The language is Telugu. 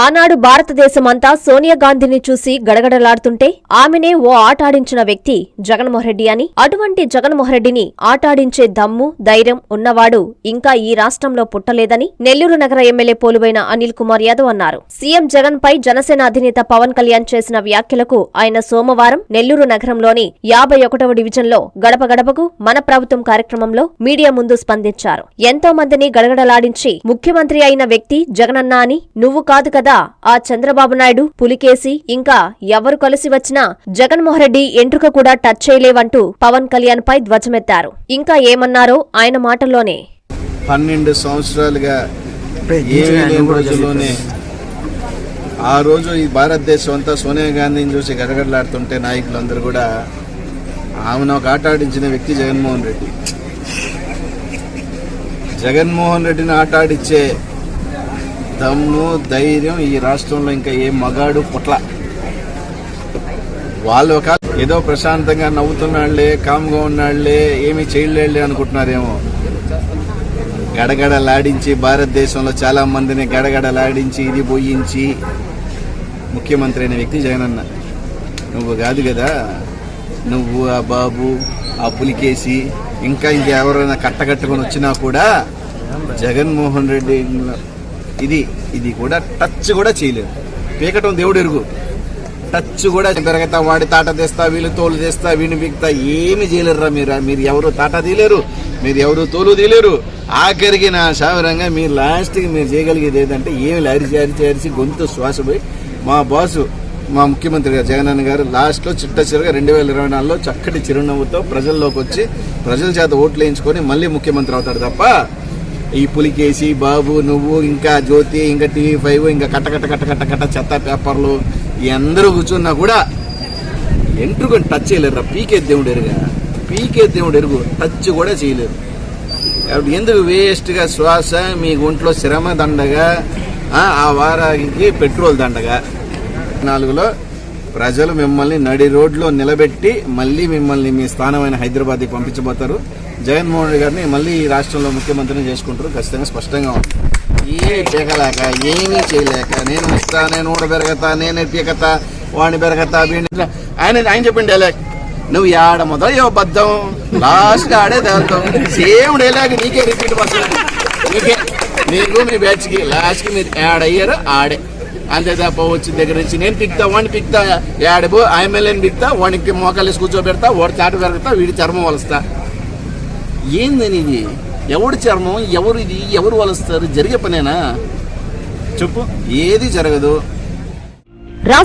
ఆనాడు భారతదేశమంతా సోనియా గాంధీని చూసి గడగడలాడుతుంటే ఆమెనే ఓ ఆటాడించిన వ్యక్తి జగన్మోహన్రెడ్డి అని. అటువంటి జగన్మోహన్రెడ్డిని ఆటాడించే దమ్ము ధైర్యం ఉన్నవాడు ఇంకా ఈ రాష్ట్రంలో పుట్టలేదని నెల్లూరు నగర ఎమ్మెల్యే పోలువైన అనిల్ కుమార్ యాదవ్ అన్నారు. సీఎం జగన్ పై జనసేన అధినేత పవన్ కళ్యాణ్ చేసిన వ్యాఖ్యలకు ఆయన సోమవారం నెల్లూరు నగరంలోని యాభై ఒకటవ డివిజన్లో గడప గడపకు మన ప్రభుత్వం కార్యక్రమంలో మీడియా ముందు స్పందించారు. ఎంతో మందిని గడగడలాడించి ముఖ్యమంత్రి అయిన వ్యక్తి జగనన్న అని నువ్వు కాదు కదా ఆ చంద్రబాబు నాయుడు పులికేసి ఇంకా ఎవరు కలిసి వచ్చినా జగన్మోహన్ రెడ్డి ఎంట్రుక కూడా టచ్ చేయలేవంటూ పవన్ కళ్యాణ్ పై ధ్వజమెత్తారు. ఇంకా ఏమన్నారో ఆయన మాటల్లోనే. పన్నెండు సంవత్సరాలుగా ఆ రోజు ఈ భారతదేశం అంతా సోనియా గాంధీని చూసి గడగడలాడుతుంటే నాయకులందరూ కూడా ఆమెను ఒక ఆట ఆడించిన వ్యక్తి జగన్మోహన్ రెడ్డి. జగన్మోహన్ రెడ్డిని ఆట ఆడిచ్చే దమ్ము ధైర్యం ఈ రాష్ట్రంలో ఇంకా ఏ మగాడు పుట్ల. వాళ్ళు ఒక ఏదో ప్రశాంతంగా నవ్వుతున్నాళ్ళే కామ్గా ఉన్నాళ్ళే ఏమీ చేయలేళ్ళే అనుకుంటున్నారేమో. గడగడలాడించి భారతదేశంలో చాలా మందిని గడగడలాడించి ఇది పోయించి ముఖ్యమంత్రి అయిన వ్యక్తి జగనన్న. నువ్వు కాదు కదా నువ్వు ఆ బాబు ఆ పులికేసి ఇంకా ఇంకెవరైనా కట్టకట్టుకొని వచ్చినా కూడా జగన్మోహన్ రెడ్డి ఇది ఇది కూడా టచ్ కూడా చేయలేదు. పీకటం దేవుడు ఎరుగు. టచ్ కూడా పెరగతా వాడి తాట తెస్తా వీళ్ళు తోలు తెస్తా వీడిని పీకుతా ఏమి చేయలేరురా మీరు మీరు ఎవరు తాట తీలేరు మీరు ఎవరు తోలు తీయలేరు. ఆఖరికి నా శావరంగా మీరు లాస్ట్కి మీరు చేయగలిగేది ఏంటంటే ఏమి అరిచి అరిచి అరిచి గొంతు శ్వాస పోయి మా బాసు మా ముఖ్యమంత్రి గారు జగనన్న గారు లాస్ట్లో చిట్ట చిరగా రెండు వేల ఇరవై నాలుగులో చక్కటి చిరునవ్వుతో ప్రజల్లోకి వచ్చి ప్రజల చేత ఓట్లు వేయించుకొని మళ్ళీ ముఖ్యమంత్రి అవుతాడు తప్ప ఈ పులికేసి బాబు నువ్వు ఇంకా జ్యోతి ఇంకా టీవీ ఫైవ్ ఇంకా కట్ట కట్ట కట్ట కట్ట కట్ట చెత్త పేపర్లు ఈ అందరూ కూర్చున్నా కూడా ఎంట్రుకొని టచ్ చేయలేరు పీకే దేవుడు ఎరుగా. పీకే దేవుడు ఎరుగు. టచ్ కూడా చేయలేరు. కాబట్టి ఎందుకు వేస్ట్గా శ్వాస మీ ఒంట్లో శ్రమ దండగా ఆ వారానికి పెట్రోల్ దండగా? నాలుగులో ప్రజలు మిమ్మల్ని నడి రోడ్లో నిలబెట్టి మళ్ళీ మిమ్మల్ని మీ స్థానమైన హైదరాబాద్కి పంపించబోతారు. జగన్మోహన్ రెడ్డి గారిని మళ్ళీ ఈ రాష్ట్రంలో ముఖ్యమంత్రిని చేసుకుంటారు. ఖచ్చితంగా స్పష్టంగా ఉంది. ఏ పీకలేక ఏమీ చేయలేక నేను ఇస్తా నేను ఊడ పెరగతా నేనే పీకతా వాడిని పెరగతా వీడిని ఆయన ఆయన చెప్పండి డైలాగ్ నువ్వు ఆడ మొదలు బద్దం లాస్ట్ ఆడే తేలుతాం సేమ్ డైలాగ్ నీకే రిపీట్ వస్తుంది. నీకే నీకు మీ బ్యాచ్కి లాస్ట్కి మీరు యాడ్ అయ్యారు ఆడే. అంతే తప్ప వచ్చి దగ్గర నుంచి నేను పిక్తా వాడిని పిక్తా యాడబో ఎమ్మెల్యేని పిక్తా వాడికి మోకాలేసి కూర్చోబెడతా వాడి చాట పెరగతా వీడి చర్మం వలుస్తా. ఏందని ఇది ఎవడి చర్మం? ఎవరు ఇది ఎవరు వలుస్తారు? జరిగే పనేనా? చెప్పు. ఏది జరగదు?